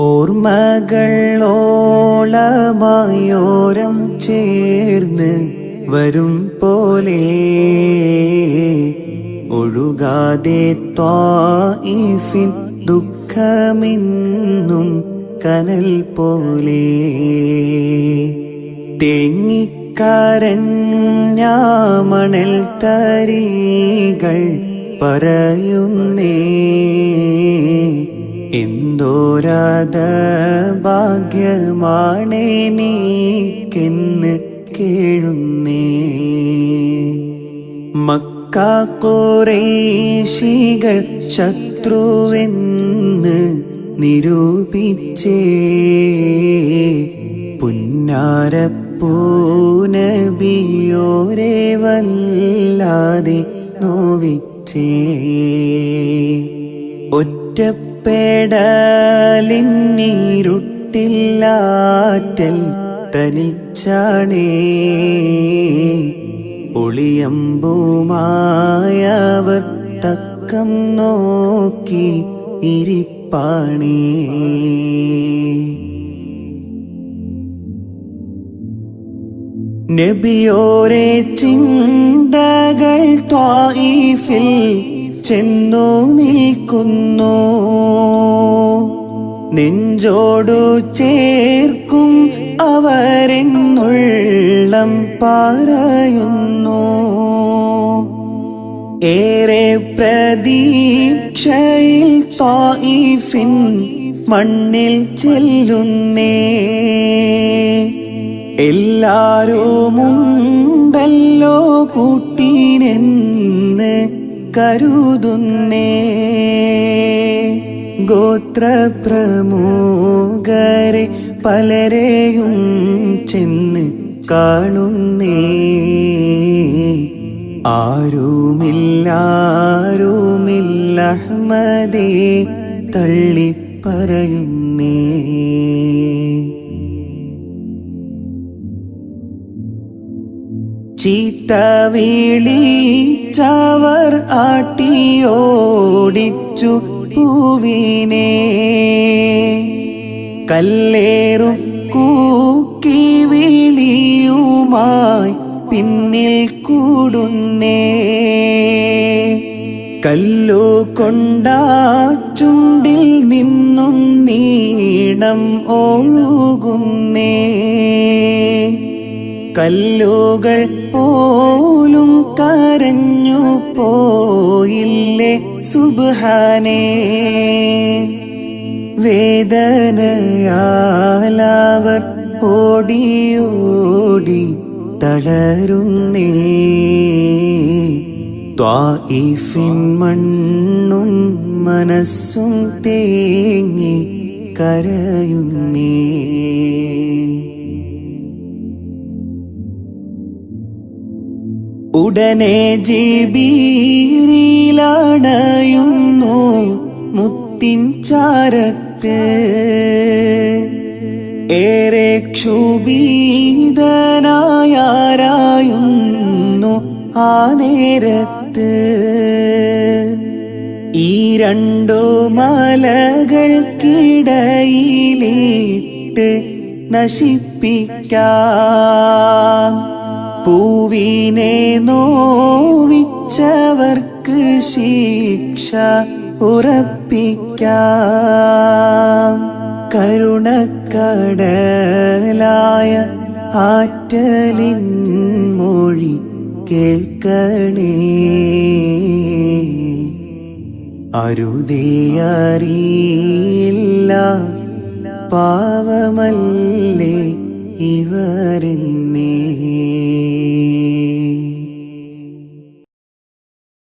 ഓർമ്മകളോളമായോരം ചേർന്ന് വരും പോലെ. ഒഴുകാതെ ത്വായിഫിൻ ദുഃഖമെന്നും കനൽ പോലെ. തേങ്ങിക്കരഞ്ഞാമണൽ തരികൾ പറയുന്നേ. എന്തോരാത ഭാഗ്യമാണെനിക്കെന്ന് കേഴുന്നേ. മക്ക ശത്രുവെന്ന് നിരൂപിച്ചേ. പുന്നാരപ്പൂനബിയോരെ വല്ലാതെ നോവിച്ചേ ഒറ്റപ്പെടലിന്നീരുട്ടില്ലാറ്റൽ തനിച്ചാണേ. ഒളിയമ്പുമായവർ തക്കം നോക്കി ഇരിപ്പാണേ. നബിയോരെ ചിന്തകൾ ത്വായിഫിൽ ചെന്നു നിൽക്കുന്നു. നെഞ്ചോടു ചേർക്കും അവരെന്നുള്ളം പറയുന്നു ഏറെ പ്രതീക്ഷയിൽ ത്വായിഫിൻ മണ്ണിൽ ചെല്ലുന്നേ. എല്ലാരുമുണ്ടല്ലോ കൂട്ടീനെന്ന് കരുതുന്നേ. ഗോത്രപ്രമുഖരെ പലരെയും ചെന്ന് കാണുന്നേ. ആരുമില്ലാരുമില്ലഹ്മദേ തള്ളിപ്പറയുന്നേ. ചീത്ത വിളിച്ചവർ ആട്ടിയോടിച്ചു പൂവിനെ. കല്ലേറും കൂക്കി വിളിയുമായി പിന്നിൽ കൂടുന്നേ. കല്ലു കൊണ്ടാ ചുണ്ടിൽ നിന്നും നീണം ഒഴുകുന്നേ. കല്ലുകൾ പോലും കരഞ്ഞു പോയില്ലേ സുബാനേ വേദനയാലാവർ ഓടിയോടി തളരുന്നേ. ത്വായിഫിൻ മണ്ണും മനസ്സും തേങ്ങി കരയുന്നേ. ഉടനെ ജിബീരിലടയുന്നു മുത്തിൻ ചാരത്ത്. ഏറെ ക്ഷുഭീതനായാരായുന്നു ആ നേരത്ത്. ഈ രണ്ടു മലകൾക്കിടയിലേട്ട് നശിപ്പിക്കാം. പൂവിനെ നോവിച്ചവർക്ക് ശിക്ഷ ഉറപ്പിക്കാം. കരുണക്കടലായ ആറ്റലിൻ മൊഴി കേൾക്കണേ. അരുതേയറിയില്ല പാവമല്ലേ ഇവരെന്നേ.